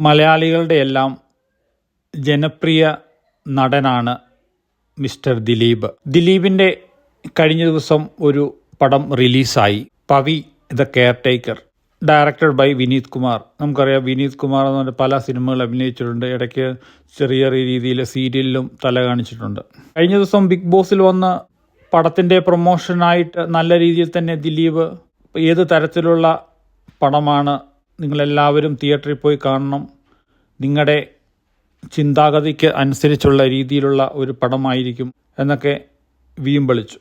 മലയാളികളുടെ എല്ലാം ജനപ്രിയ നടനാണ് മിസ്റ്റർ ദിലീപ്. ദിലീപിന്റെ കഴിഞ്ഞ ദിവസം ഒരു പടം റിലീസായി. Pavi the caretaker directed by Vineeth Kumar. നമുക്കറിയാം വിനീത് കുമാർ എന്ന് പറഞ്ഞ പല സിനിമകൾ അഭിനയിച്ചിട്ടുണ്ട്. ഇടയ്ക്ക് ചെറിയ ചെറിയ രീതിയിൽ സീരിയലിലും തല കാണിച്ചിട്ടുണ്ട്. കഴിഞ്ഞ ദിവസം ബിഗ് ബോസിൽ വന്ന് പടത്തിന്റെ പ്രൊമോഷനായിട്ട് നല്ല രീതിയിൽ തന്നെ ദിലീപ് ഏത് തരത്തിലുള്ള പടമാണ് നിങ്ങളെല്ലാവരും തിയേറ്ററിൽ പോയി കാണണം. നിങ്ങളുടെ ചിന്താഗതിക്ക് അനുസരിച്ചുള്ള രീതിയിലുള്ള ഒരു പടമായിരിക്കും എന്നൊക്കെ വീമ്പളിച്ചു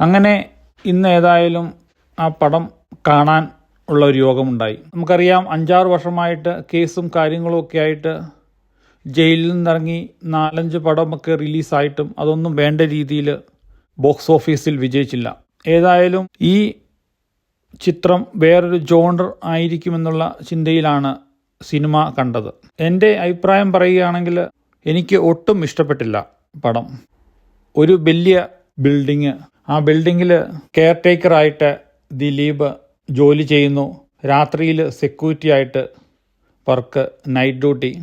അങ്ങനെ ഇന്ന് ഏതായാലും ആ പടം കാണാൻ ഉള്ള ഒരു യോഗമുണ്ടായി. നമുക്കറിയാം അഞ്ചാറ് വർഷമായിട്ട് കേസും കാര്യങ്ങളും ഒക്കെ ആയിട്ട് ജയിലിൽ നിന്നിറങ്ങി നാലഞ്ച് പടമൊക്കെ റിലീസായിട്ടും അതൊന്നും വേണ്ട രീതിയിൽ ബോക്സ് ഓഫീസിൽ വിജയിച്ചില്ല. ഏതായാലും ഈ ചിത്രം വേറൊരു ജോണർ ആയിരിക്കുമെന്നുള്ള ചിന്തയിലാണ് സിനിമ കണ്ടത്. എന്റെ അഭിപ്രായം പറയുകയാണെങ്കിൽ എനിക്ക് ഒട്ടും ഇഷ്ടപ്പെട്ടില്ല പടം. ഒരു വലിയ ബിൽഡിങ്. ആ ബിൽഡിങ്ങിൽ കെയർ ടേക്കറായിട്ട് ദിലീപ് ജോലി ചെയ്യുന്നു. രാത്രിയിൽ സെക്യൂരിറ്റി ആയിട്ട് വർക്ക് നൈറ്റ് ഡ്യൂട്ടി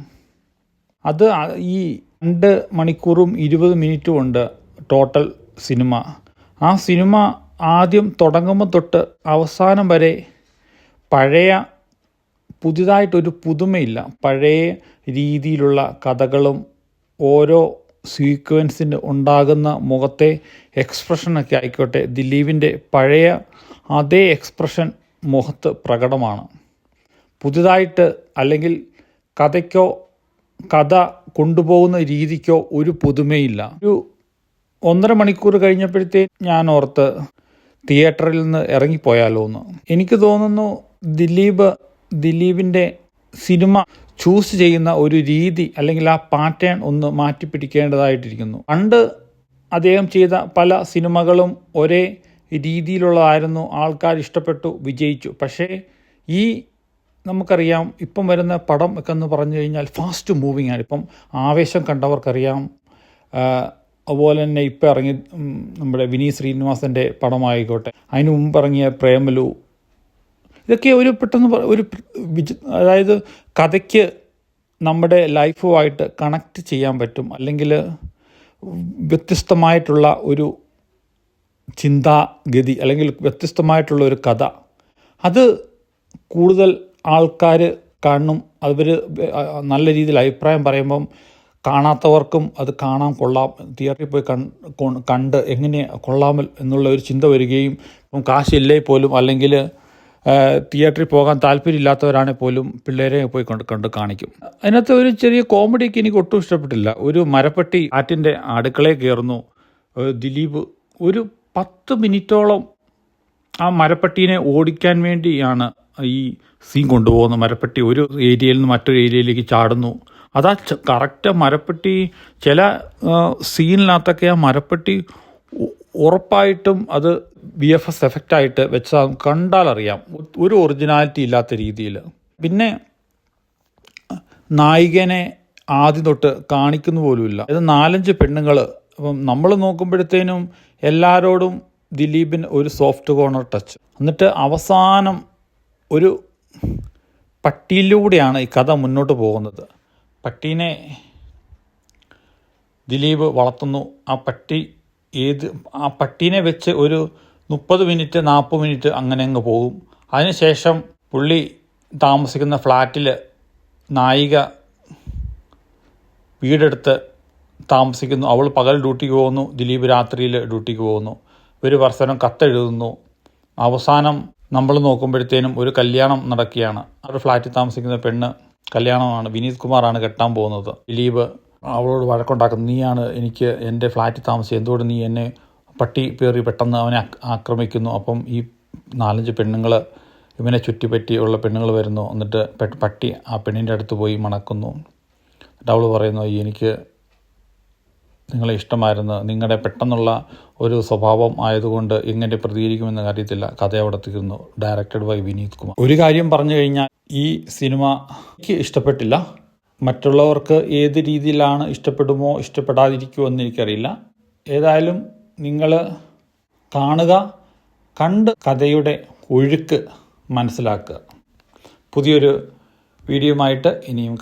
അത് ഈ രണ്ട് മണിക്കൂറും ഇരുപത് മിനിറ്റും ഉണ്ട് ടോട്ടൽ സിനിമ. ആ സിനിമ ആദ്യം തുടങ്ങുമ്പോൾ തൊട്ട് അവസാനം വരെ പഴയ പുതിയതായിട്ടൊരു പുതുമയില്ല. പഴയ രീതിയിലുള്ള കഥകളും ഓരോ സീക്വൻസിന് ഉണ്ടാകുന്ന മുഖത്തെ എക്സ്പ്രഷനൊക്കെ ആയിക്കോട്ടെ ദിലീപിന്റെ പഴയ അതേ എക്സ്പ്രഷൻ മുഖത്ത് പ്രകടമാണ്. പുതുതായിട്ട് അല്ലെങ്കിൽ കഥയ്ക്കോ കഥ കൊണ്ടുപോകുന്ന രീതിക്കോ ഒരു പുതുമയില്ല. ഒരു ഒന്നര മണിക്കൂർ കഴിഞ്ഞപ്പോഴത്തേ ഞാൻ ഓർത്ത് തിയേറ്ററിൽ നിന്ന് ഇറങ്ങിപ്പോയാലോ എന്ന്. എനിക്ക് തോന്നുന്നു ദിലീപ് ദിലീപിന്റെ സിനിമ ചൂസ് ചെയ്യുന്ന ഒരു രീതി അല്ലെങ്കിൽ ആ പാറ്റേൺ ഒന്ന് മാറ്റിപ്പിടിക്കേണ്ടതായിട്ടിരിക്കുന്നു. പണ്ട് അദ്ദേഹം ചെയ്ത പല സിനിമകളും ഒരേ രീതിയിലുള്ളതായിരുന്നു. ആൾക്കാർ ഇഷ്ടപ്പെട്ടു വിജയിച്ചു. പക്ഷേ ഈ നമുക്കറിയാം ഇപ്പം വരുന്ന പടം ഒക്കെ എന്ന് പറഞ്ഞു കഴിഞ്ഞാൽ ഫാസ്റ്റ് മൂവിങ് ആണ്. ഇപ്പം ആവേശം കണ്ടവർക്കറിയാം. അതുപോലെ തന്നെ ഇപ്പം ഇറങ്ങി നമ്മുടെ വിനീത് ശ്രീനിവാസന്റെ പടമായിക്കോട്ടെ. അതിന് മുമ്പ് ഇറങ്ങിയ പ്രേമലു ഇതൊക്കെ ഒരു പെട്ടെന്ന് ഒരു അതായത് കഥയ്ക്ക് നമ്മുടെ ലൈഫുമായിട്ട് കണക്റ്റ് ചെയ്യാൻ പറ്റും. അല്ലെങ്കിൽ വ്യത്യസ്തമായിട്ടുള്ള ഒരു ചിന്താഗതി അല്ലെങ്കിൽ വ്യത്യസ്തമായിട്ടുള്ള ഒരു കഥ. അത് കൂടുതൽ ആൾക്കാർ കാണും. അവർ നല്ല രീതിയിൽ അഭിപ്രായം പറയുമ്പം കാണാത്തവർക്കും അത് കാണാൻ കൊള്ളാം. തിയേറ്ററിൽ പോയി കണ്ട് എങ്ങനെ കൊള്ളാമൽ എന്നുള്ള ഒരു ചിന്ത വരികയും ഇപ്പം കാശില്ലേ പോലും അല്ലെങ്കിൽ തിയേറ്ററിൽ പോകാൻ താല്പര്യമില്ലാത്തവരാണെങ്കിൽ പോലും പിള്ളേരെ പോയി കണ്ട് കണ്ട് കാണിക്കും. അതിനകത്ത് ഒരു ചെറിയ കോമഡിക്ക് എനിക്ക് ഒട്ടും ഇഷ്ടപ്പെട്ടില്ല. ഒരു മരപ്പട്ടി ആറ്റിന്റെ അടുക്കളയിൽ കയറുന്നു. ദിലീപ് ഒരു പത്ത് മിനിറ്റോളം ആ മരപ്പട്ടീനെ ഓടിക്കാൻ വേണ്ടിയാണ് ഈ സീൻ കൊണ്ടുപോകുന്നത്. മരപ്പട്ടി ഒരു ഏരിയയിൽ നിന്ന് മറ്റൊരു ഏരിയയിലേക്ക് ചാടുന്നു. അതാ കറക്റ്റ് മരപ്പെട്ടി ചില സീനിനകത്തൊക്കെ ആ മരപ്പെട്ടി ഉറപ്പായിട്ടും അത് ബി എഫ് എസ് എഫക്റ്റായിട്ട് വെച്ചാൽ കണ്ടാലറിയാം. ഒരു ഒറിജിനാലിറ്റി ഇല്ലാത്ത രീതിയിൽ. പിന്നെ നായികനെ ആദ്യം തൊട്ട് കാണിക്കുന്ന പോലുമില്ല. ഇത് നാലഞ്ച് പെണ്ണുങ്ങൾ അപ്പം നമ്മൾ നോക്കുമ്പോഴത്തേനും എല്ലാവരോടും ദിലീപിന് ഒരു സോഫ്റ്റ് കോർണർ ടച്ച് എന്നിട്ട് അവസാനം ഒരു പട്ടിയിലൂടെയാണ് ഈ കഥ മുന്നോട്ട് പോകുന്നത്. പട്ടീനെ ദിലീപ് വളർത്തുന്നു. ആ പട്ടി ഏത് ആ പട്ടീനെ വെച്ച് ഒരു മുപ്പത് മിനിറ്റ് നാൽപ്പത് മിനിറ്റ് അങ്ങനെ അങ്ങ് പോകും. അതിനുശേഷം പുള്ളി താമസിക്കുന്ന ഫ്ലാറ്റിൽ നായിക വീടെടുത്ത് താമസിക്കുന്നു. അവൾ പകൽ ഡ്യൂട്ടിക്ക് പോകുന്നു ദിലീപ് രാത്രിയിൽ ഡ്യൂട്ടിക്ക് പോകുന്നു. ഒരു പരസ്പരം കത്തെഴുതുന്നു. അവസാനം നമ്മൾ നോക്കുമ്പോഴത്തേനും ഒരു കല്യാണം നടക്കുകയാണ്. അവർ ഫ്ലാറ്റിൽ താമസിക്കുന്ന പെണ്ണ് കല്യാണമാണ്. വിനീത് കുമാറാണ് കെട്ടാൻ പോകുന്നത്. ദിലീപ് അവളോട് വഴക്കുണ്ടാക്കുന്നു. നീയാണ് എനിക്ക് എന്റെ ഫ്ലാറ്റിൽ താമസിച്ചത്. എന്തുകൊണ്ട് നീ എന്നെ പട്ടി പേറി പെട്ടെന്ന് അവനെ ആക്രമിക്കുന്നു? അപ്പം ഈ നാലഞ്ച് പെണ്ണുങ്ങൾ ഇവനെ ചുറ്റിപ്പറ്റിയുള്ള പെണ്ണുങ്ങൾ വരുന്നു. എന്നിട്ട് പട്ടി ആ പെണ്ണിന്റെ അടുത്ത് പോയി മണക്കുന്നു. എന്നിട്ട് അവൾ പറയുന്നു "ഈ എനിക്ക് നിങ്ങളെ ഇഷ്ടമായിരുന്നു. നിങ്ങളുടെ പെട്ടെന്നുള്ള ഒരു സ്വഭാവം ആയതുകൊണ്ട് എങ്ങനെ പ്രതികരിക്കുമെന്ന് അറിയത്തില്ല. കഥ അവിടെ തീർന്നു. Directed by Vineeth Kumar. ഒരു കാര്യം പറഞ്ഞു കഴിഞ്ഞാൽ ഈ സിനിമ എനിക്ക് ഇഷ്ടപ്പെട്ടില്ല. മറ്റുള്ളവർക്ക് ഏത് രീതിയിലാണ് ഇഷ്ടപ്പെടുമോ ഇഷ്ടപ്പെടാതിരിക്കുമോ എന്ന് എനിക്കറിയില്ല. ഏതായാലും നിങ്ങൾ കാണുക കണ്ട് കഥയുടെ ഒഴുക്ക് മനസ്സിലാക്കുക. പുതിയൊരു വീഡിയോയുമായിട്ട് ഇനിയും